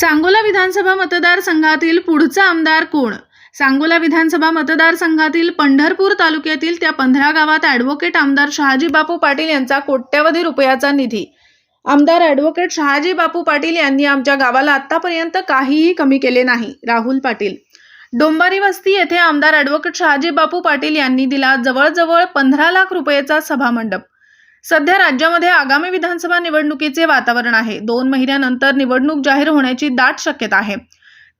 सांगोला विधानसभा मतदारसंघातील पुढचा आमदार कोण? सांगोला विधानसभा मतदारसंघातील पंढरपूर तालुक्यातील त्या पंधरा गावात ॲडव्होकेट आमदार शहाजी बापू पाटील यांचा कोट्यवधी रुपयाचा निधी. आमदार ॲडव्होकेट शहाजी बापू पाटील यांनी आमच्या गावाला आतापर्यंत काहीही कमी केले नाही राहुल पाटील. डोंबारी वस्ती येथे आमदार ॲडव्होकेट शहाजी बापू पाटील यांनी दिला जवळजवळ पंधरा लाख रुपयेचा सभामंडप. सध्या राज्यामध्ये आगामी विधानसभा निवडणुकीचे वातावरण आहे. दोन महिन्यानंतर निवडणूक जाहीर होण्याची दाट शक्यता आहे.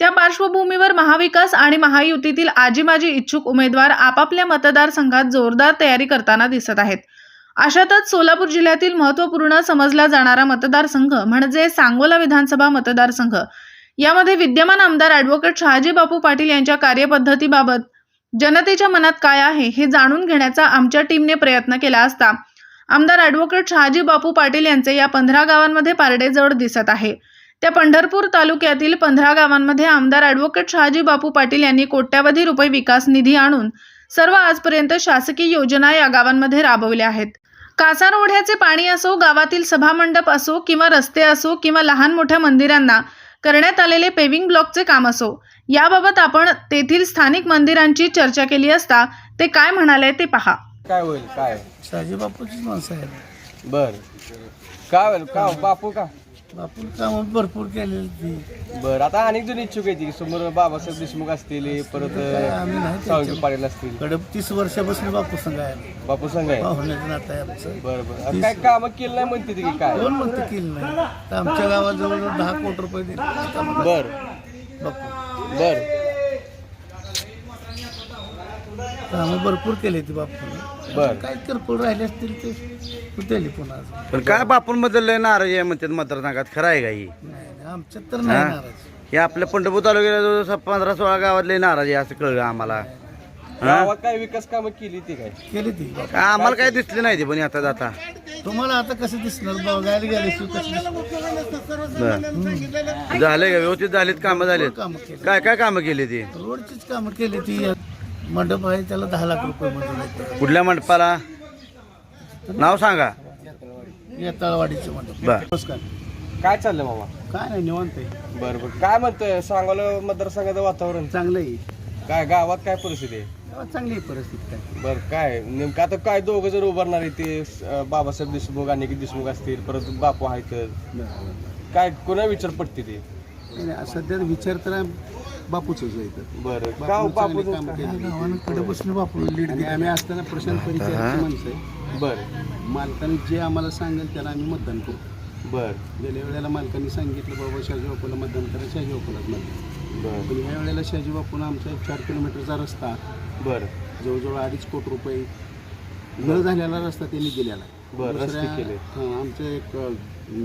त्या पार्श्वभूमीवर महाविकास आणि महायुतीतील आजी माजी इच्छुक उमेदवार आपापल्या मतदारसंघात जोरदार तयारी करताना दिसत आहेत. अशातच सोलापूर जिल्ह्यातील महत्त्वपूर्ण समजला जाणारा मतदारसंघ म्हणजे सांगोला विधानसभा मतदारसंघ. यामध्ये विद्यमान आमदार ॲडव्होकेट शहाजी बापू पाटील यांच्या कार्यपद्धतीबाबत जनतेच्या मनात काय आहे हे जाणून घेण्याचा आमच्या टीमने प्रयत्न केला असता आमदार ॲडव्होकेट शहाजी बापू पाटील यांचे या पंधरा गावांमध्ये पारडेजवळ दिसत आहे. त्या पंढरपूर तालुक्यातील पंधरा गावांमध्ये आमदार ॲडव्होकेट शहाजी बापू पाटील यांनी कोट्यावधी रुपये विकास निधी आणून सर्व आजपर्यंत शासकीय योजना या गावांमध्ये राबवल्या आहेत. कासार ओढ्याचे पाणी असो गावातील सभामंडप असो किंवा रस्ते असो किंवा लहान मोठ्या मंदिरांना करण्यात आलेले पेविंग ब्लॉकचे काम असो याबाबत आपण तेथील स्थानिक मंदिरांची चर्चा केली असता ते काय म्हणाले ते पहा. काय होईल काय? शहाजी बापूचीच माणसं आहेत. बर. काय होईल का बापू का? बापून कामं भरपूर केलेली ती. बर आता अनेक जण इच्छुक आहेत की समोर बाबासाहेब देशमुख असतील परत आम्ही नाही सावंगी पाटील असतील. तीस वर्षापासून बापू संघ आहे बापू संघ आहे? पाहुण्याचं नातं आहे आमचं. बर बर. काय काम केलं नाही म्हणते ती की काय? कोण म्हणते केलं नाही? तर आमच्या गावात जवळजवळ दहा कोटी रुपये दिले. कामाला. बर. बापू. बर. कामं भरपूर केले ती बापून. बर. काय किरकोळ राहिले असतील ते. पुन्हा अजून. पण काय बापून बदललंय नाराज आहे म्हणतात मतदारसंघात. खरं आहे का ही? नाही नाही, आमच्यात तर नाही नाराज. हे आपल्या पंढरपूर तालुक्याला जवळ पंधरा सोळा गावातले नाराज आहे असं कळलं आम्हाला. गावात काय विकास कामं केली ती काय? केली ती. आम्हाला काय दिसले नाही ते पण आता जाता. तुम्हाला आता कसं दिसणार? बघायला गेले झाले का? व्यवस्थित झालीत कामं झालीत. कामं केली. काय काय कामं केली ती? रोडचीच कामं केली ती. मंडप आहे त्याला दहा लाख रुपये कुठल्या मंडपाला? नाव सांगा. या तळवाडीचं मंडप. बर. नमस्कार. काय चाललंय मामा काय नाही निवांत आहे. बर बर. काय म्हणतोय? सांगोला मतदारसंघाचं वातावरण. चांगलं आहे. काय गावात काय परिस्थिती आहे? गावात चांगली आहे परिस्थिती काय. बर काय? नेमकं आता काय दोघं जर उभारणार आहे ते अं, बाबासाहेब देशमुख अनेक देशमुख असतील परत बापू आहेत काय कोणा विचार पडते ते? नाही, नाही, सध्या विचार तर बापूच आहे इथं. बर. का? बापू? लीड आणि आम्ही असताना प्रशांत परिचयाची माणसं आहे. बर. मालकाने जे आम्हाला सांगेल त्याला आम्ही मतदान करू. बर. गेल्या वेळेला मालकाने सांगितलं बाबा शाहजी बापूला मतदान करा शाहजी बापूलाच मतदान बर. पण ह्या वेळेला शाहजी बापून आमचा एक चार किलोमीटरचा रस्ता बर. जवळजवळ अडीच कोटी रुपये न झालेला रस्ता त्यांनी दिलेला. बर रस्ते दुसऱ्या- केले हां, आमचं एक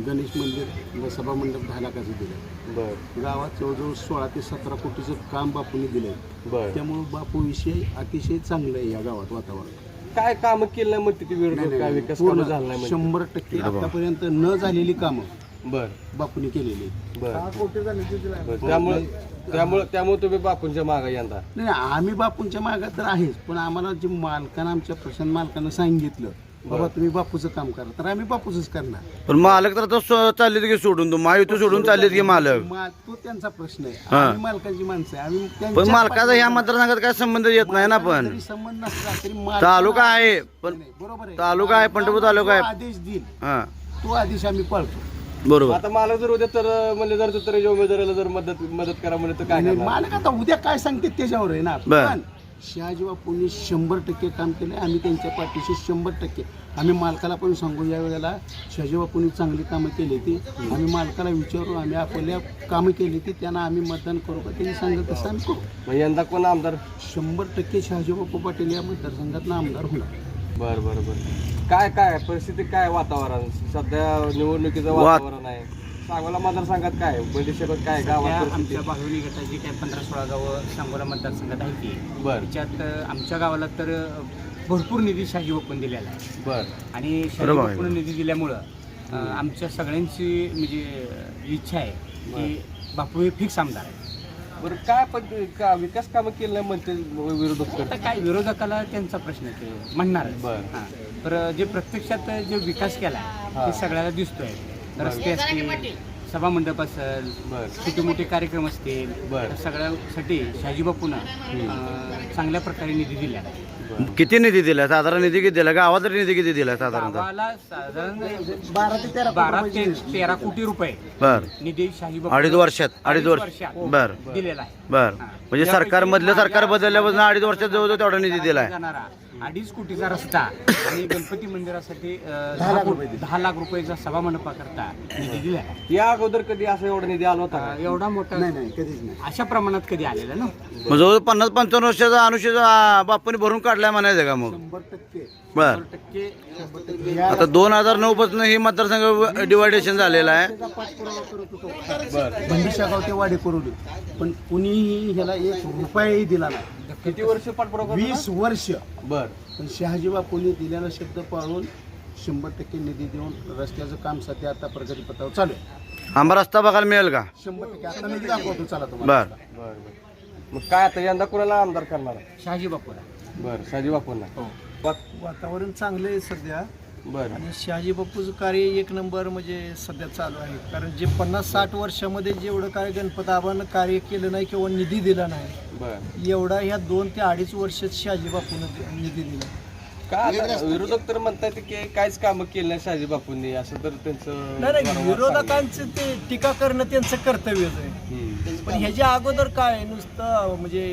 गणेश मंदिर सभा मंडप दहा लाखाचं दिलं बर. गावात जवळजवळ सोळा ते सतरा कोटीचं काम बापूने दिलंय. बर. त्यामुळं बापू विषय अतिशय चांगलं आहे या गावात वातावरण काय काम केलं नाही म्हणते ते विरोधक? काय विकास पूर्ण काम झाला नाही म्हणते? शंभर टक्के. आतापर्यंत न झालेली कामं बर. बापूने केलेली आहेत. बर. त्यामुळे त्यामुळे त्यामुळे तुम्ही बापूंच्या मागा यंदा. नाही नाही, आम्ही बापूंच्या मागात तर आहेच पण आम्हाला जे मालकानं आमच्या प्रशांत मालकानं सांगितलं बाबा तुम्ही बापूचं काम करा. तर आम्ही बापूचंच करणार. पण मालक तर आता चाललेत की सोडून. तू महायुती सोडून चाललेत की मालक? मा- तो त्यांचा प्रश्न आहे. हां. आम्ही मालकाची माणसं आहे. आम्ही पण त्यांच्या मालकाचा ह्या मतदारसंघात काय संबंध येत नाही ना पण. जरी संबंध नसला तरी मालकाला- तालुका आहे पण नाही, बरोबर आहे. तालुका आहे, पंढरपूर तालुका आहे. जो आदेश देईल हा. तो आदेश आम्ही पाळतो. बरोबर. आता मला जर उद्या तर म्हणजे जर तर उमेदवाराला जर मदत मदत करा म्हणजे तर काय आणि करणार? मालक आता उद्या काय सांगते त्याच्यावर आहे ना. बर. पण शहाजी बापूंनी शंभर टक्के काम केले आम्ही त्यांच्या पाठीशी शंभर टक्के. आम्ही मालकाला पण सांगू या वेळेला शहाजी बापूंनी चांगली कामं केली ती. आम्ही मालकाला विचारू आम्ही आपल्या कामं केली ती त्यांना आम्ही मतदान करू का त्यांनी सांगत तसं आम्ही करू. यंदा कोण आमदार? शंभर टक्के शहाजी बापू पाटील या मतदारसंघात आमदार होणार. बर बर बर. काय काय परिस्थिती काय वातावरण? सध्या निवडणुकीचं वातावरण सांगोला मतदारसंघात काय? बंदिशेकत काय? गावात परिस्थिती? आमच्या बाहुली गटाची काय पंधरा सोळा गावं सांगोला मतदारसंघात आहे ती बर. त्याच्यात अ, आमच्या गावाला तर अ, भरपूर निधी शाही बापून दिलेला आहे. बर. आणि शाही बरोबर आहे. बापून निधी दिल्यामुळं अ, आमच्या सगळ्यांची म्हणजे अ, इच्छा आहे की बापू हे फिक्स आमदार आहे बरं काय पण का विकास कामं केलं नाही म्हणते विरोधक आता काय विरोधकाला त्यांचा प्रश्न आहे ते म्हणणार बरं. हां. तर जे प्रत्यक्षात जो विकास केला ते सगळ्याला दिसतोय. रस्ते असतील सभा मंडप असेल बर. छोटे मोठे कार्यक्रम असतील बरं. सगळ्यासाठी शहाजी बापूनं अं, चांगल्या प्रकारे निधी दिला. किती निधी दिला? साधारण निधी किती दिला? गावात निधी किती दिला साधारणतः? गावाला साधारण बारा ते तेरा बारा ते तेरा कोटी रुपये बर. निधी शाही बापू अडीच वर्षात अडीच वर्ष. वर्षात बर. दिलेला आहे. बर. म्हणजे सरकार मधलं सरकार बदलल्यापासून अडीच वर्षात जवळजवळ तेवढा निधी दिलाय. जाणारा. अडीच कोटीचा रस्ता आणि गणपती मंदिरासाठी अं, दहा कोटी- दहा लाख रुपयाचा सभा मंडपाकरता निधी दिला आहे या अगोदर कधी असं एवढा निधी आला होता? अं, एवढा मोठा नाही नाही कधीच नाही. अशा प्रमाणात कधी आलेला ना? मग जवळ पन्नास पंचावन्न वर्षाचा अनुषेचा बापूने भरून काढलाय म्हणायचं का मग? शंभर टक्के. बर. टक्के आता दोन हजार नऊ पासून ही मतदारसंघ डिवायडेशन झालेलं आहे. त्याचा पाठपुरावा करत होतो बर भंडीशागाव ते वाडे करोली पण कुणीही ह्याला एक रुपयाही दिला नाही. किती वर्ष पाठपुरावा वीस वर्ष? बर. पण शहाजी बापूंनी दिलेला शब्द पाळून शंभर टक्के निधी देऊन रस्त्याचं काम सध्या आता प्रगतीपथावर चालू आहे. आम्हाला रस्ता बघायला मिळेल का? शंभर टक्के. आता निधी दाखवतो चला तुम्हाला. बर. बर बर. मग काय आता यंदा कुणाला आमदार करणार? आहे? शहाजी बापूला बर साजी बापूंना हो. वा- वातावरण चांगलं आहे सध्या. बर. आणि शहाजी बापूचं कार्य एक नंबर म्हणजे सध्या चालू आहे. कारण जे पन्नास साठ वर्षामध्ये जेवढं काय गणपत आबानं कार्य केलं नाही किंवा निधी दिला नाही बर. एवढा ह्या दोन ते अडीच वर्षात शहाजी बापूनं निधी दिला. विरोधक तर म्हणतात की काहीच कामं केली नाही शहाजी बापूंनी असं तर त्यांचं नाही नाही विरोधकांचं ते टीका करणं त्यांचं कर्तव्यच आहे. पण ह्याच्या अगोदर काय नुसतं म्हणजे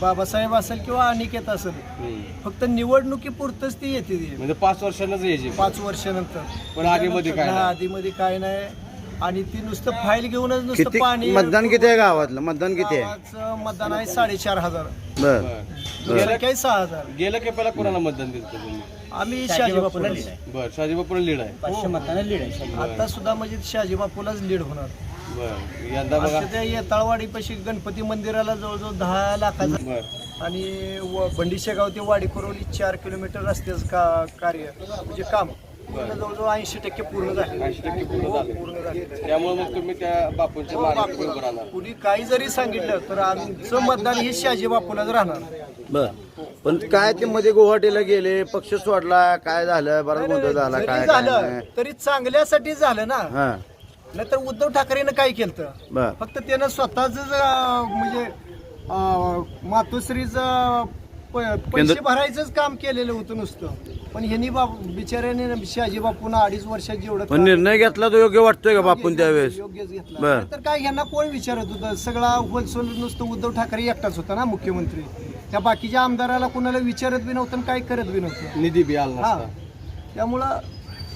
बाबासाहेब असेल किंवा अनिकेत असेल हम्म. फक्त निवडणुकीपुरतंच ती येते ती. म्हणजे पाच वर्षांनाच यायचे. पाच वर्षानंतर. पण आधीमध्ये काय नाही. आधीमध्ये काय नाही. आणि ती नुसतं फाईल घेऊनच नुसतं किती पाणी मतदान किती आहे गावातलं? मतदान किती आहे? गावाचं मतदान आहे साडेचार हजार. बर. बर. आहे सहा हजार. गेलं की पहिला कोणाला मतदान दिलं होतं तुम्ही? आम्ही शहाजी बापूला बर शहाजी बापूला लीड आहे. पाचशे मतांना लीड आहे आता सुद्धा म्हणजे शहाजी बापूलाच लीड होणार. बर. यंदा बघा. आता त्या येताळवाडी पाशी गणपती मंदिराला जवळजवळ दहा लाखाचा बर. आणि व- बंडीशेगाव ते वाडी कुरवली चार किलोमीटर रस्त्याचं का कार्य म्हणजे काम. जवळजवळ ऐंशी टक्के पूर्ण झाले. ऐंशी टक्के पूर्ण झाले. पूर्ण झाले. त्यामुळे मग तुम्ही त्या बापूंच्या मागे उभं राहणार. कुणी काही जरी सांगितलं तर आमचं मतदान हे शहाजी बापूलाच राहणार. बर. पण काय ते मध्ये गुवाहाटीला गेले पक्ष सोडला काय झालं? बराच गोंधळ झाला जरी काय काय झालं नाही. तरी चांगल्यासाठी झालं ना. हा. नाहीतर उद्धव ठाकरेनं काय केलं बर. फक्त त्यानं स्वतःच म्हणजे मातोश्रीचं प- पैसे भरायचंच काम केलेलं होतं नुसतं. पण ह्यांनी बाप बिचाऱ्याने शहाजी बापून अडीच वर्षात जेवढं पण निर्णय घेतला तो योग्य वाटतोय का बापून त्यावेळेस? योग्यच घेतला. बर. तर काय ह्यांना कोण विचारत होतं? सगळा होलसेल नुसतं उद्धव ठाकरे एकटाच होता ना मुख्यमंत्री. त्या बाकीच्या आमदाराला कोणाला विचारत बी नव्हतं आणि काय करत बी नव्हतं. निधी बी आला हा. त्यामुळं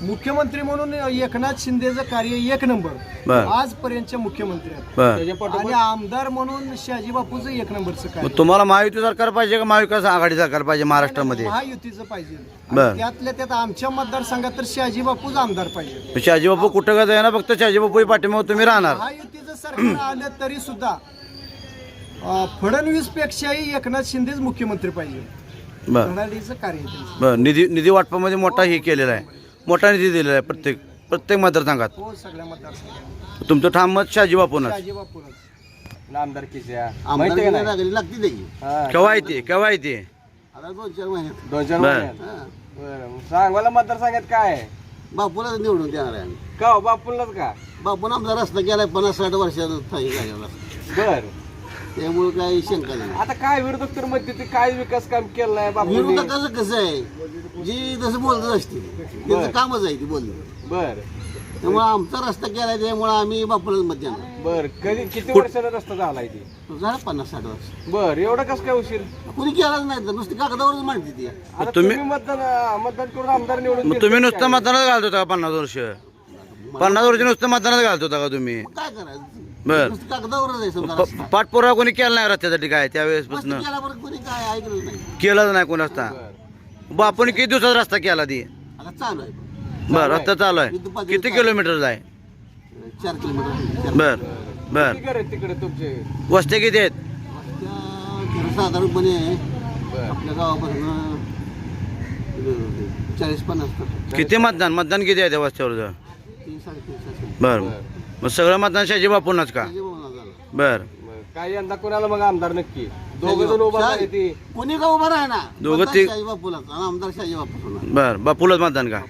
मुख्यमंत्री म्हणून एकनाथ शिंदेचं कार्य एक नंबर. बर. आजपर्यंतच्या मुख्यमंत्री आहेत. बर. आणि आमदार म्हणून शहाजी बापूचं एक नंबरचं कार्य. मग तुम्हाला महायुती सरकार पाहिजे का महाविकास आघाडी सरकार पाहिजे महाराष्ट्रामध्ये? महायुतीचं पाहिजे. बर. आणि त्यातल्या त्यात आमच्या मतदारसंघात तर शहाजी बापूच आमदार पाहिजे. शहाजी बापू कुठं का जाईना फक्त शहाजी बापू पाठीमाग तुम्ही राहणार. महायुतीचं सरकार आलं तरी सुद्धा फडणवीस पेक्षाही एकनाथ शिंदेच मुख्यमंत्री पाहिजे. बर. कार्य आहे त्यांचं. बर. निधी निधी वाटपामध्ये मोठा हे केलेला आहे. मोठा निधी दिलेला आहे प्रत्येक प्रत्येक मतदारसंघात. हो सगळ्या मतदारसंघात. तुमचं ठाम मत शहाजी बापूनच. शहाजी बापूनच. आमदारकीच्या माहिती आहे का आमदार नाही? लागली लागते त्याची हा. केव्हा येते केव्हा येते आता दोन चार महिन्यात. दोन चार बर. महिन्यात. हा. बरं मग सांग मला मतदारसंघात काय आहे? बापूलाच निवडून देणार आहे आम्ही. का हो, बापूंलाच का? बापून आमचा रस्ता केलाय पन्नास साठ वर्षाचा झालेला बर. त्यामुळे काही शंका नाही. आता काय विरोधक तर म्हणते ते काय विकास काम केलं बापूंनी विरोधकाचं कसं आहे? जी जसं बोलत असते त्यांचं कामच आहे ती बोलणं. बर. त्यामुळे आमचा रस्ता केलाय त्यामुळे आम्ही बापूलाच मत देणार. बर. कधी किती वर्षाला रस्ता झालाय ते? तो झाला पन्नास साठ वर्ष. बर. एवढं कसं काय उशीर? कुणी केलाच नाही तर नुसती कागदावरच मांडते ती. आता तुम्ही- तुम्ही मतदान मतदान करून आमदार निवडून मग तुम्ही नुसतं मतदानात घालत होता का पन्नास वर्ष? पन्नास वर्ष नुसतं मतदानात घालत होता का तुम्ही? काय करायचं? बर. नुसती कागदावरच आहे समजा प- रस्ता. पाठपुरावा कोणी केला नाही रस्त्यासाठी काय? त्यावेळेसपासून मस्त केला बरं कोणी काय ऐकलं नाही. केलाच नाही कोणाचा बापून किती दिवसाचा रस्ता केला ती? आता चालू आहे. बर रस्ता चालू आहे. किती दिवस किलोमीटर आहे? चार किलोमीटर. चार बर बर. घर तिकडे तुमचे? वस्ते किती आहेत? त्या साधारणपणे बर. आपल्या गावापासून अं, चाळीस पन्नास. किती मतदान? मतदान किती आहे त्या वस्त्यावर? तीन. बर. मग सगळं मतदान शाजी बापूनच का. बर. बर. काय यंदा कोणाला मग आमदार नक्की? दोघ जण उभा आहे ती. कोणी का उभा राहा ना दोघं ते- शाही बापूला आणि आमदार शाही होणार बर बापूलाच मतदान का?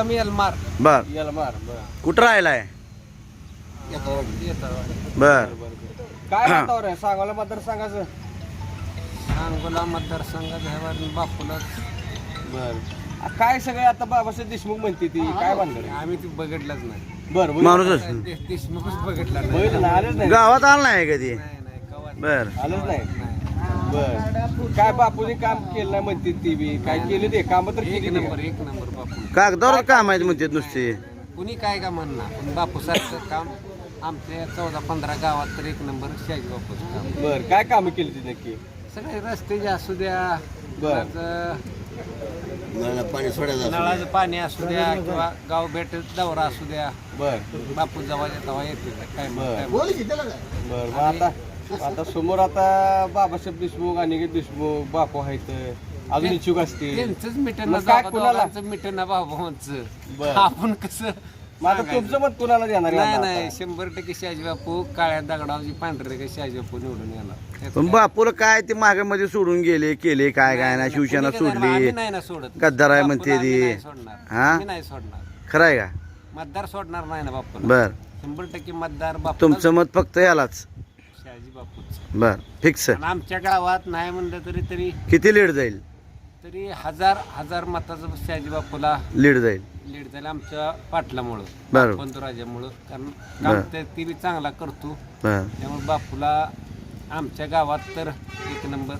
आम्ही अलमार बर. याला मार बर. कुठं राहिलाय? बर. काय वातावरण आहे? सांगायला मतदारसंघाचं. सांगोला मतदारसंघात ह्यावर बापूला बर. काय सगळे आता बाबासाहेब देशमुख म्हणते ती? काय म्हणणार आम्ही ती बघितलंच नाही. बर माणूसच. दे- देशमुखच बघितला नाही. बघितलं ना आलंच नाही. गावात आला नाही कधी नाही, नाही, कवा- बर. आलंच नाही. बर. काय बापूने काम केलं नाही म्हणते ती बी? काय केले ते? काम तर एक केली नंबर एक नंबर बापू. कागदावर काम आहेत म्हणते नुसते. कुणी काय का म्हणणार? पण बापू सारखं काम. आमच्या चौदा पंधरा गावात तर एक नंबर शाही बापूचं काम. बर काय काम केली ती नक्की? सगळे रस्ते जे असू द्या बर. परत पाणी सोडायचं नळाचं पाणी असू द्या किंवा गाव भेट दौरा असू द्या बर बापू जवळ तेव्हा येते काय मग, बर. काय मग. बर मग आता आता समोर आता बाबासाहेब देशमुख अनिकेत देशमुख बापू आहेत अजून इच्छुक असतील त्यांचंच मिटन मग काय कुणाला? मिटन बर. आपण कसं मग आता तुमचं मत कुणाला देणार आहे नाही आता? नाही शंभर टक्के शहाजी बापू काळ्या पांढरे का शहाजी बापू निवडून येणार. त्यात पण बापूला काय ते मागे मध्ये सोडून गेले केले काय काय ना शिवसेना कोणी सोडली. नाही ना सोडत. गद्दार आहे बापूला म्हणते आम्ही ती. नाही सोडणार. हा? आम्ही नाही सोडणार. खरं आहे का? मतदार सोडणार नाही ना बापू बर. शंभर टक्के मतदार बापू तुमचं मत फक्त यालाच. शहाजी बापूच. बर फिक्स आणि आमच्या गावात नाही म्हणलं तरी तरी किती लीड जाईल? तरी हजार हजार मताचं शहाजी बापूला लीड जाईल. लीड झालं आमच्या पाटलामुळं बरोबर. बंधुराजामुळं. कारण काम ते ती बी चांगला करतो. त्यामुळे बापूला आमच्या गावात तर एक नंबर.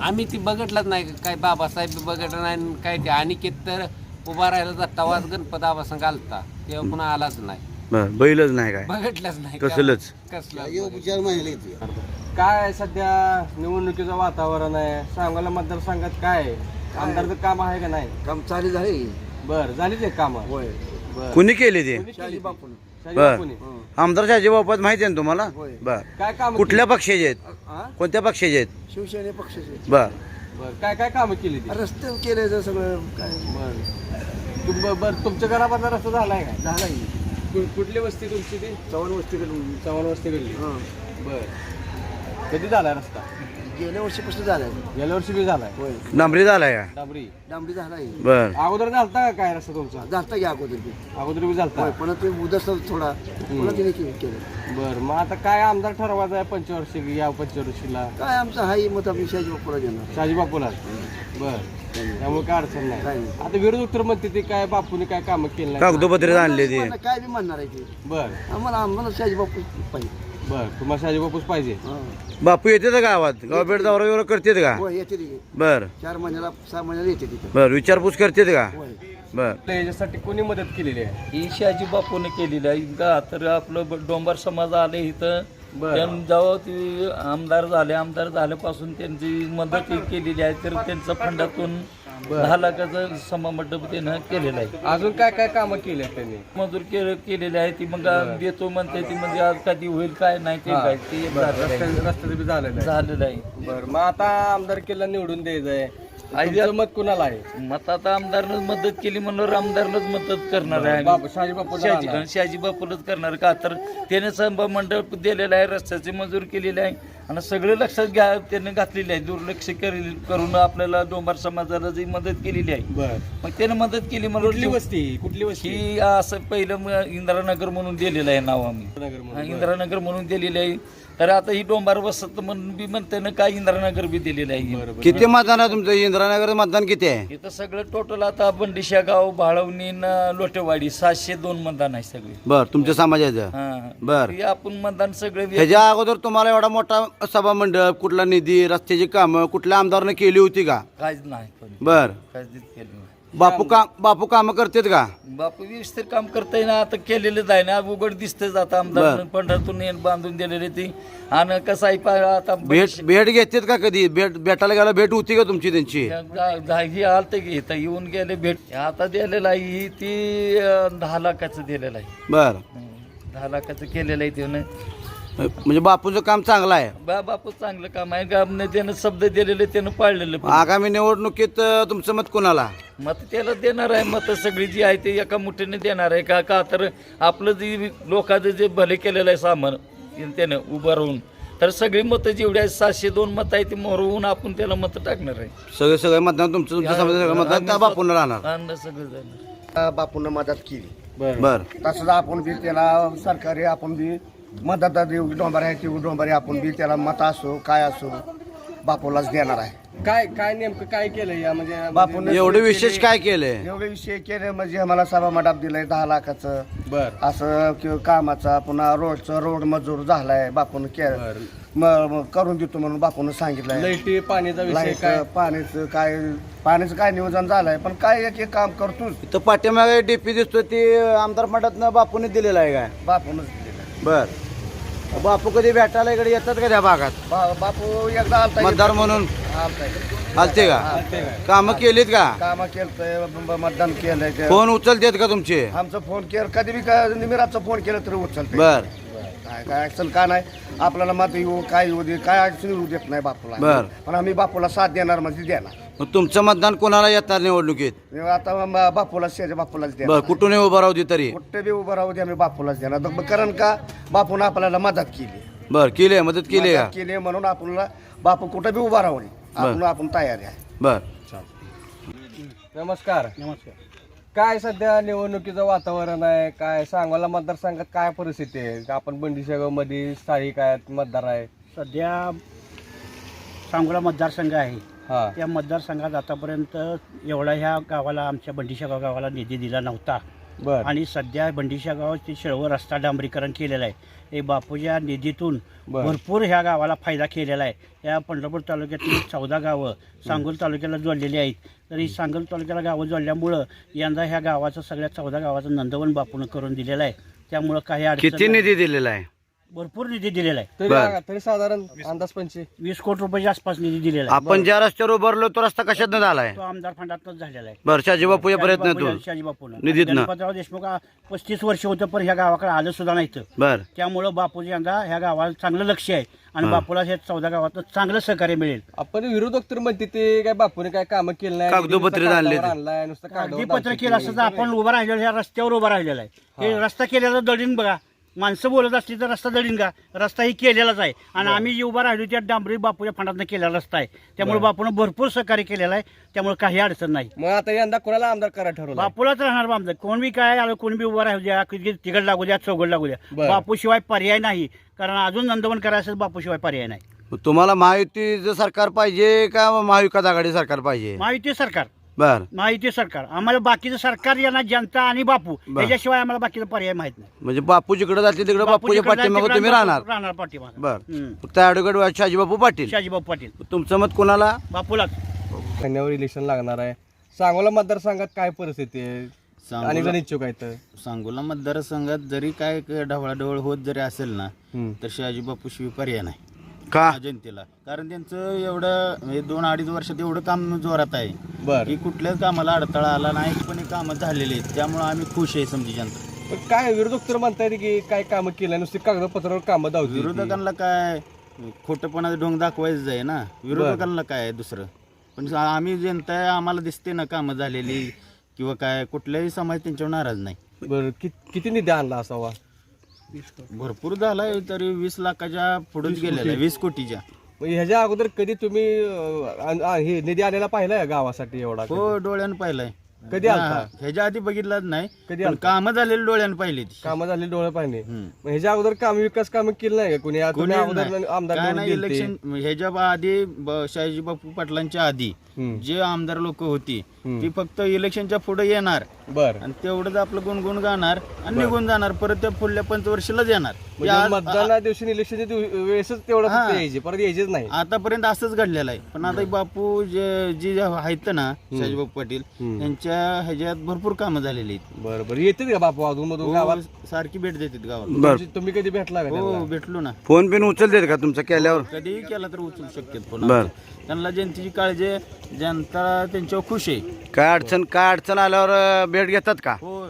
आम्ही ती बघितलंच नाही काय बाबासाहेब बी बघितलं नाही आणि काय ते अनिकेत तर उभा राहिला तर तवाच गणपत आबासंग आलता तेव्हा पुन्हा आलाच नाही. बर बैलच नाही काय? बघितलंच नाही. कसलंच? कसलं? काय सध्या निवडणुकीचं वातावरण आहे? सांगायला मतदारसंघात काय आहे? आमदारचं काम आहे का नाही? काम चालू झाले बर झाली ते काम. होय. बर. कुणी केले ते? शाजी बापून बर. बापूने. आमदार शाजी बापत माहिती आहे ना तुम्हाला? बर. काय काम कुठल्या पक्षाचे आहेत? कोणत्या पक्षाचे आहेत? शिवसेने पक्षाचे बर. बर काय काय काम केली ती? रस्ते केले सगळं काय? बर. तुम- बर तुमच्या घरापासून रस्ता झालाय का? झालं कु- कुठली वस्ती तुमची ती? चव्हाण वस्तीकडून चव्हाण वस्ती कडली हां. बर. कधी झालाय रस्ता? गेल्या वर्षीपासून झालाय. गेल्या वर्षी बी झालाय. होय. डांबरी झालाय का? डांबरी. डांबरी झालाय. बर. अगोदर झालता का काय रस्ता तुमचा? जाता घ्या अगोदर ते अगोदर बी झालता? होय पण ते उदस थोडा पुन्हा तिने के- केलं. बर मग आता काय आमदार ठरवायचा आहे पंचवर्षी या पंचवर्षीला? काय आमचं हाही मत आम्ही शाही बापूला देणार. शाजी बापूला? बर त्यामुळे काय अडचण काय नाही. नाही. आता विरोध उत्तर म्हणते ते काय बापूने काय कामं केलं नाही कागदोपत्री आणले ते. काय बी म्हणणार आहे ते. बर. आम्हाला आम्हाला शाही बापू पाहिजे. बर तुम्हाला पाहिजे. बापू येते का गावात? गाव भेट दौरा बिवरा करतेत का? होय येते बर. चार महिन्याला सहा महिन्याला येते तिथे बर विचारपूस करतेत का? होय. बर. याच्यासाठी कोणी मदत केलेली आहे? ही शहाजी बापूने केलेली आहे. का तर आपलं ब- डोंबार समाज आले इथं. बरं. त्यां- जेव्हा ते आमदार झाले आमदार झाल्यापासून त्यांची मदत ही केलेली आहे. तर त्यांचं फंडातून दहा लाखाचं समामंडप त्यानं केलेलं आहे. अजून काय काय कामं केली त्यांनी? मजूर केलं केलेले आहे ती मग देतो म्हणते ती म्हणजे आज कधी होईल काय नाही ते काय ते झालेलं आहे. रस्त्याचं रस्त्याचं बी झालेलं आहे. आहे. बर मग आता आमदार केला निवडून द्यायचंय. आई तुमचं मत कुणाला आहे? मतात आमदारनं मदत केली म्हणल्यावर आमदारनंच मदत करणार आहे. शाजी बापू शहाजी शहाजी बापूलाच करणार का? तर त्याने सभा मंडप दिलेलं आहे रस्त्याची मजूर केलेली आहे. आणि सगळे लक्षात घ्या त्याने घातलेली आहे. दुर्लक्ष करी- करून आपल्याला डोंबार समाजाला जी मदत केलेली आहे. बर. मग त्याने मदत केली कुठली म्हणून वस्ती? कुठली वस्ती ही असं पहिलं म- इंदिरानगर म्हणून दिलेलं आहे नाव आम्ही. नगर म्हणून. इंदिरानगर म्हणून दिलेलं आहे. तर आता ही डोंबार वसत म्हणून बी म्हणते ना काय इंदिरानगर बी दिलेलं आहे. किती मतदान आहे तुमचं? इंदिरानगर मतदान किती आहे? इथं सगळं टोटल आता बंडिशा गाव भाळवणी न लोटेवाडी सातशे दोन मतदान आहे सगळे. बर तुमच्या समाजाचं? हा. बर. हे आपण मतदान सगळे ह्याच्या अगोदर तुम्हाला एवढा मोठा सभा मंडप कुठला निधी रस्त्याची कामं कुठल्या आमदारानं केली होती का? काहीच नाही बर. काहीच केलं. नाही बापू काम बापू कामं करतेत का? बापू व्यवस्थित काम करताय ना आता केलेलंच आहे ना. उघड दिसतंच आता आमदार पंढरतून येऊन बांधून दिलेले ती. आणि कसं आहे पा- आता भेट भेट घेतेत का कधी? भेट भेटायला गेला भेट होती का तुमची त्यांची? ही आलते की इथं येऊन गेले भेट आता दिलेलं आहे ही ती अं, दहा लाखाचं दिलेलं आहे. बर. हं, दहा लाखाचं केलेलं आहे त्यानं म्हणजे बापूचं काम चांगलं आहे. बा बापू चांगलं काम आहे. का त्यानं शब्द दिलेले त्यानं पाळलेलं पण. आगामी निवडणुकीत अं, तुमचं मत कोणाला? मत त्याला देणार आहे. मत सगळी जी आहे ते एका मुठीने देणार आहे का? का तर आपलं जे लोकांचं जे भले केलेलं आहे सामान त्यानं उभं राहून तर सगळी मतं जेवढी आहेत सातशे दोन मतं आहे ती मोरवून आपण त्याला मतं टाकणार आहे. सगळे सगळे मतदान तुमचं तुमच्या समाजाचं मतदान त्या बापूला राहणार. आणि सगळं जाणार. बापूंना मदत केली. बरं. बर. तसंच आपण बी त्याला सरकारी आपण बी मदत देऊ डोंबारी आहे ती डोंबारी आपण बी त्याला मत असो काय असो बापूलाच देणार आहे. काय काय नेमकं काय केलं या म्हणजे बापून एवढे विशेष काय केलंय एवढे विषय केले म्हणजे आम्हाला सभा मडाप दिलाय दहा लाखाचं. बर. असं किंवा कामाचा पुन्हा रोडचं रोड मजूर झालाय बापून के बर. म- म- करून देतो म्हणून बापून सांगितलंय. लाईटी पाण्याचा विषय लाइट काय? पाण्याचं काय पाण्याचं काय नियोजन झालंय पण काय एक एक काम करतोच. इथं पाठीमागे डीपी दिसतो ती आमदार मंडळातनं बापूने दिलेला आहे काय? बापूनच बर. बापू कधी भेटायला इकडे येतात का त्या भागात? बा- बापू एकदा आलता मतदार म्हणून? आलता आलते का? कामं केलीत का? काम केलंय ब- मतदान केलंय ते. फोन उचलतेत का तुमचे? आमचं फोन केलं कधी बी काय निमिराचा फोन केला तरी उचलते बर. काय काय अडचण का नाही? आपल्याला मत येऊ काय येऊ दे काय अडचण येऊ देत नाही बापूला. बर. पण आम्ही बापूला साथ देणार म्हणजे देणार मग तुमचं मतदान कोणाला येतात निवडणुकीत? आता म- बापूला शेजा बापूलाच बर देणार कुठून उभं राहू दे तरी? कुठे बी उभं राहू दे आम्ही बापूलाच देणार. तर कारण का? बापून आपल्याला मदत केली. बर केली मदत केली मदत केली म्हणून आपल्याला बापू कुठे बी उभा राहू नये. आपण आपण तयार आहे. बर. नमस्कार. नमस्कार. काय सध्या निवडणुकीचं वातावरण आहे? काय सांगोला मतदारसंघात काय परिस्थिती आहे? आपण बंडीशेगावमध्ये स्थायिक आहेत? मतदार आहे. सध्या सांगोला मतदारसंघ आहे. हा. त्या मतदारसंघात आतापर्यंत एवढा ह्या गावाला आमच्या बंडीशागाव गावाला निधी दिला नव्हता. बर. आणि सध्या बंडीशागावचे शिळवर रस्ता डांबरीकरण केलेलं आहे. हे बापूच्या निधीतून बर. भरपूर ह्या गावाला फायदा केलेला आहे. या पंढरपूर तालुक्यातील चौदा गावं सांगोल तालुक्याला जोडलेली आहेत. तर ही सांगोल तालुक्याला गावं जोडल्यामुळं यंदा ह्या गावाचं सगळ्या चौदा गावाचं नंदवन बापूनं करून दिलेलं आहे. त्यामुळं काही अडचण किती. निधी दिलेला आहे? भरपूर निधी दिलेला आहे. तरी बर. तरी साधारण अंदाज पंचे वीस कोटी रुपयाच्या आसपास निधी दिलेला आहे. आपण ज्या रस्त्यावर उभारलो तो रस्ता कशातनं झालाय? तो आमदार फंडातच झालेला आहे. बर शाजीबापू प्रयत्नातून. या- शाजीबापूनं निधीतनं. गणपतराव देशमुख पस्तीस वर्ष होतं पण ह्या गावाकडे आलं सुद्धा नाही इथं. बर. त्यामुळं बापूजी यंदा ह्या गावाला चांगलं लक्ष आहे. आणि. बापूला हे चौदा गावात चांगलं सहकार्य मिळेल. आपण विरोधक तर म्हणते ते काय बापूने काय काम केलं नाही कागदोपत्री नुसतं आणले कागदावर ते. आणलाय नुसतं कागदावर पत्र. केलं असतं तर आपण उभं राहिलेलं ह्या रस्त्यावर उभं राहिलेलं आहे. हे रस्ता केलेला दळीन बघा. माणसं बोलत असली तर रस्ता दळीन का? रस्ता ही केलेलाच आहे. आणि आम्ही जे उभं राहिलो त्या डांबरी बापूच्या फंडातनं केलेला रस्ता आहे. त्यामुळे बापूनं भरपूर सहकार्य केलेलं आहे. त्यामुळे काही अडचण नाही. मग आता यंदा कोणाला आमदार करा ठरवलं बापूलाच राहणार बा आमचं कोण बी काय आलं कोण बी उभं राहू द्या किती तिकड लागू द्या चौघड लागू द्या. बरं. बापूशिवाय पर्याय नाही. कारण अजून नंदवन करायचं असेल, बापूशिवाय पर्याय नाही. तुम्हाला महायुतीचं सरकार पाहिजे का महाविकास आघाडी सरकार पाहिजे? महायुती सरकार. बर. महायुती सरकार. आम्हाला बाकीचं सरकार यांना जनता आणि बापू बरं. याच्याशिवाय आम्हाला बाकीचा पर्याय माहीत नाही. म्हणजे बापू जिकडे जाते तिकडे बापूच्या जिकडं जाईल पाठीमागे तिकडं तुम्ही राहणार. राहणार पाठीमागं. बर. हम्म. फक्त ॲडव्होकेट शाजीबापू पाटील. शाजीबापू पाटील. तुमचं मत कोणाला? बापूलाच. महिन्यावर इलेक्शन लागणार आहे. सांगोला मतदारसंघात काय परिस्थिती आहे? आणि जण इच्छुक आहेत सांगोला मतदारसंघात जरी काय ढवळाढवळ होत जरी असेल ना हम्म. तर शहाजी बापू शिवाय पर्याय नाही. का? जनतेला. कारण त्यांचं एवढं म्हणजे दोन अडीच वर्षात एवढं काम जोरात आहे. बर. की कुठल्याच कामाला अडथळा आला नाही पण हे कामं झालेली आहेत. त्यामुळे आम्ही खुश आहे समजी जनता. पण काय विरोधक तर म्हणतायत की काय कामं केलं नुसती कागदपत्रावर कामं धावतील ती. विरोधकांना काय खोटंपणाचं ढोंग दाखवायचं आहे ना. विरोधकांना काय आहे दुसरं? पण आम्ही जनता आहे, आम्हाला दिसते ना कामं झालेली किंवा काय कुठल्याही समाज त्यांच्यावर नाराज नाही. बरं कि- किती निधी आणला असावा? भरपूर झालाय तरी वीस लाखाच्या पुढेच गेलेला वीस कोटीच्या मग ह्याच्या अगोदर कधी तुम्ही अं, आण- आ- हे निधी आलेला पाहिलाय गावासाठी एवढा हो डोळ्यानं पाहिलंय कधी आलता? हा, ह्याच्या आधी बघितलाच नाही कधी पण? कामं झालेली डोळ्यानं पाहिली ती कामं झाली डोळे पाहिजे हम्म. मग ह्याच्या अगोदर काम विकास कामं केलं नाही का कुणी तुम्ही कोणी अगोदर नाही. आमदार काय निवडून नाही गेलते. इलेक्शन ह्याच्या आधी ब- शहाजी बापू पाटलांच्या आधी हम्म. जे आमदार लोक होती. ती फक्त इलेक्शनच्या पुढे येणार. बर. आणि तेवढंच आपलं गुणगुण गाणार आणि निघून जाणार. परत त्या पुढल्या पंचवर्षीलाच येणार. म्हणजे मतदाना दिवशी इलेक्शनच्या दिव- वेळेसच तेवढं हा. फक्त यायचे. परत यायचेच नाही. आतापर्यंत असंच घडलेलं आहे. पण आता बापू जे जे आहेत ना शहाजीबापू पाटील हम्म. यांच्या ह्याच्यात भरपूर कामं झालेली आहेत. बरं बरं. येते का बापू अजून मधून गावात हो, सारखी भेट देतात गावाला तुमची- तुम्ही कधी भेटला का हो? भेटलो ना. फोन बिन उचलतेत का तुमचं केल्यावर? कधीही केला तर उचलू शकतात बर. पुन्हा त्यांना जनतेची काळजी आहे, जनता त्यांच्यावर खुश आहे. काय अडचण काय अडचण आल्यावर भेट घेतात का? हो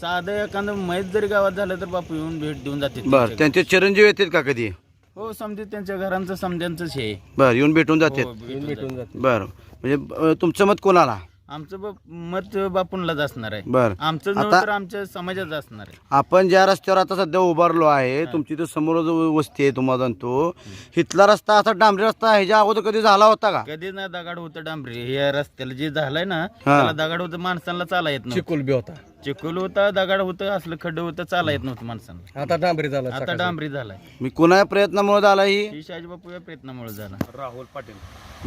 साधं एखादं मैत जरी गावात झालं तर बापू येऊन भेट देऊन जाते बर त्यांचे चिरंजीव येतात का कधी? हो समजे त्यांच्या घरांचं समजांचंच हे. बर येऊन भेटून जातात हो, भेटून भेटून जाते. जाते बर म्हणजे अं, तुमचं मत कोणाला? आमचं मत बापूंलाच असणार आहे. बर. आमचं नव्हे आता- तर आमच्या समाजाचं असणार आहे. आपण ज्या रस्त्यावर आता सध्या उभारलो आहे तुमची तर समोर जो वस्ती आहे तुम्हाला जाणतो इथला रस्ता असा डांबरी रस्ता ह्याच्या अगोदर कधी झाला होता का? कधी ना दगाड होतं डांबरी. या रस्त्याला जे झालंय ना त्याला दगाड होतं माणसाला चाला येत चिकुल बी होता. चिखल होता दगाड होतं असलं खड्डं होतं चाला येत नव्हतं माणसांना. आता डांबरी झाला आता. डांबरी झालाय. मी कुणा प्रयत्नामुळे झाला ही? ही शाजीबापू या प्रयत्नामुळे झाला. राहुल पाटील.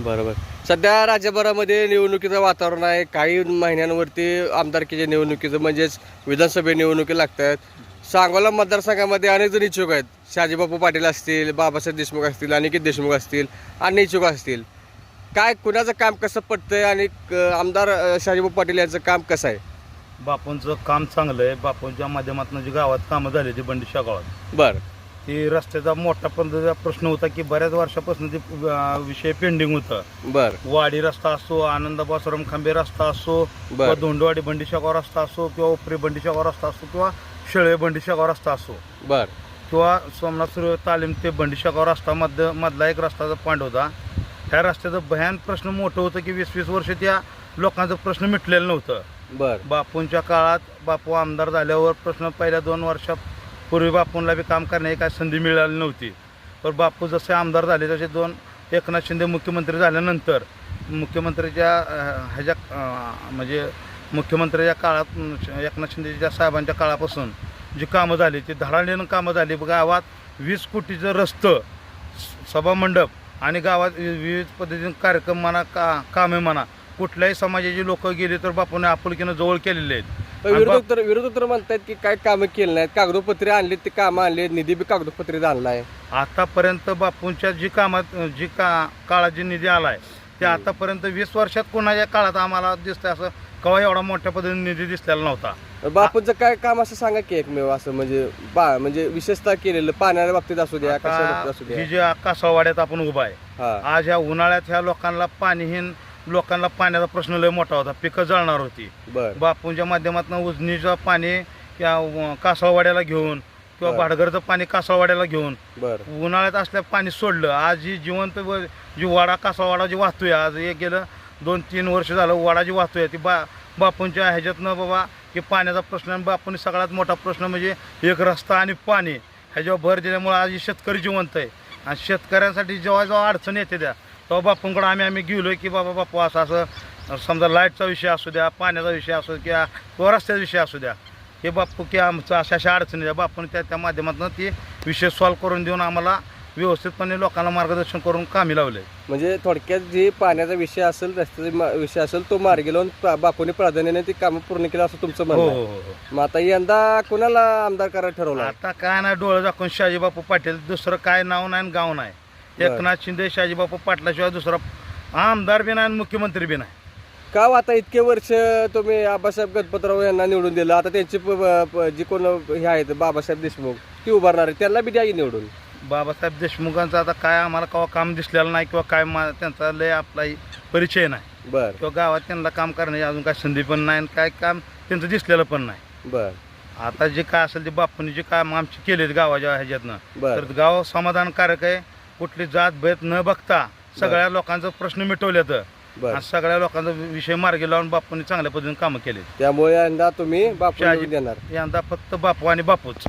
बरोबर. सध्या राज्यभरामध्ये निवडणुकीचं वातावरण आहे. काही महिन्यांवरती आमदारकीच्या निवडणुकीचं म्हणजेच विधानसभा निवडणुकी लागत आहेत सांगोला मतदारसंघामध्ये अनेक जण इच्छुक आहेत. शहाजीबापू पाटील असतील बाबासाहेब देशमुख असतील अनिकेत देशमुख असतील अन्य इच्छुक असतील. काय कुणाचं काम कसं पडतंय आणि क- आमदार अं, शहाजीबापू पाटील यांचं काम कसं आहे? बापूंचं काम चांगलं आहे. बापूंच्या माध्यमातून जी गावात कामं झाली ती बंडीशा गावात बरं. ती रस्त्याचा मोठा पद्धतीचा प्रश्न होता की बऱ्याच वर्षापासून ते अं, विषय पेंडिंग होता. बरं. वाडी रस्ता असो आनंदाबासरम खांबे रस्ता असो बरं. किंवा धोंडवाडी बंडीशागाव रस्ता असो किंवा उपरी बंडीशागाव रस्ता असो किंवा शेळे बंडीशागाव रस्ता असो. बरं. किंवा सोमनाथ सूर्य तालीम ते बंडीशागाव रस्ता मध्य मधला एक रस्ताचा पॉईंट होता ह्या रस्त्याचं भयान प्रश्न मोठं होतं की वीस वीस वर्ष त्या लोकांचा प्रश्न मिटलेलं नव्हतं. बरं. बापूंच्या काळात बापू आमदार झाल्यावर प्रश्न पहिल्या दोन वर्षापूर्वी बापूंला बी काम करण्याची काय संधी मिळाली नव्हती. पण बापू जसे आमदार झाले तसे दोन एकनाथ शिंदे मुख्यमंत्री झाल्यानंतर मुख्यमंत्र्याच्या ह्याच्या म्हणजे मुख्यमंत्र्याच्या काळात एकनाथ शिंदेच्या साहेबांच्या काळापासून जी कामं झाली ती धडाडीनं कामं झाली. गावात वीस कोटीचं रस्तं स- सभामंडप आणि गावात वि- विविध पद्धतीने कार्यक्रम म्हणा का कामे म्हणा कुठल्याही समाजाची लोक गेली तर बापूने आपुलकीनं जवळ केलेले आहेत. आणि विरोधक तर विरोधक तर म्हणतात की काय कामं केली नाहीत. कागदोपत्री आणली ते कामं आणली निधी बी कागदोपत्रीत आणलाय आतापर्यंत बापूंच्या जी कामात जी का काळात जी निधी आलाय ते आतापर्यंत वीस वर्षात कोणाच्या काळात आम्हाला दिसतंय असं कवा एवढा मोठ्या पद्धतीने निधी दिसलेला नव्हता. बापूंचं काय काम असं सांगा की एकमेव असं म्हणजे बा म्हणजे विशेषतः केलेलं पाण्याच्या बाबतीत असू द्या कशा बाबतीत असू ही द्या जी कासवाड्यात आपण उभा आहे हा. आज ह्या उन्हाळ्यात ह्या लोकांना पाणीहीन लोकांना पाण्याचा प्रश्न लय मोठा होता. पिकं जळणार होती. बर. बापूंच्या माध्यमातून उजनीचं पाणी या व- कासळवाड्याला घेऊन किंवा बरं. भाडगरचं पाणी कासळवाड्याला घेऊन बर. उन्हाळ्यात असल्या पाणी सोडलं. आज जी जिवंत व- जी वाडा कासळवाडा जी वाहतोय आज एक गेलं दोन तीन वर्ष झालं वाडा जी वाहतोय ती बा बापूंच्या ह्याच्यातनं बाबा की पाण्याचा प्रश्न आणि बापूंनी सगळ्यात मोठा प्रश्न म्हणजे एक रस्ता आणि पाणी. ह्याच्यावर भर दिल्यामुळे आज हे शेतकरी जिवंत आहे. आणि शेतकऱ्यांसाठी जेव्हा जेव्हा अडचण येते त्या तेव्हा बापूंकडे आम्ही आम्ही गेलो की बाबा बापू असं असं समजा लाईटचा विषय असू द्या पाण्याचा विषय असू किंवा किंवा रस्त्याचा विषय असू द्या हे बापू की आमचं अशा अशा अडचणी द्या बापून त्या त्या माध्यमातून ती विषय सॉल्व्ह करून देऊन आम्हाला व्यवस्थितपणे लोकांना मार्गदर्शन करून कामी लावले म्हणजे थोडक्यात जे पाण्याचा विषय असेल रस्त्याचा विषय असेल तो मार्गी लावून बापूने प्राधान्याने ती कामं पूर्ण केलं असं तुमचं हो म्हणणं हो आहे. हो हो मग आता यंदा कोणाला आमदार करायला ठरवलं आता काय नाही डोळं दाखवून शहाजीबापू पाटील दुसरं काय नाव नाही आणि गाव नाही. एकनाथ शिंदे शहाजीबापू पाटलाशिवाय दुसरा आमदार बी नाही आणि मुख्यमंत्री बी नाही. का हो आता इतके वर्ष तुम्ही आबासाहेब गणपतराव यांना निवडून दिलं? आता त्यांची प- प- जी कोण हे आहेत बाबासाहेब देशमुख ती उभारणार आहे. त्यांना बी द्या की निवडून. बाबासाहेब देशमुखांचं आता काय आम्हाला कवा काम दिसलेलं नाही किंवा काय मा त्यांचा लय आपला परिचय नाही. बर. किंवा गावात त्यांना काम करण्याची अजून काय संधी पण नाही आणि काय काम त्यांचं दिसलेलं पण नाही. बर. आता जे काय असेल ते बापूंनी जे काम आमचे केलेत गावाच्या ह्याच्यातनं बर. तर गाव समाधानकारक आहे. कुठली जात भेद न बघता सगळ्या लोकांचा प्रश्न मिटवल्यात बर. आणि सगळ्या लोकांचा विषय मार्गी लावून बापूंनी चांगल्या पद्धतीने कामं केले त्यामुळे यंदा तुम्ही बापू निवडून देणार. यंदा फक्त बापू आणि बापूच.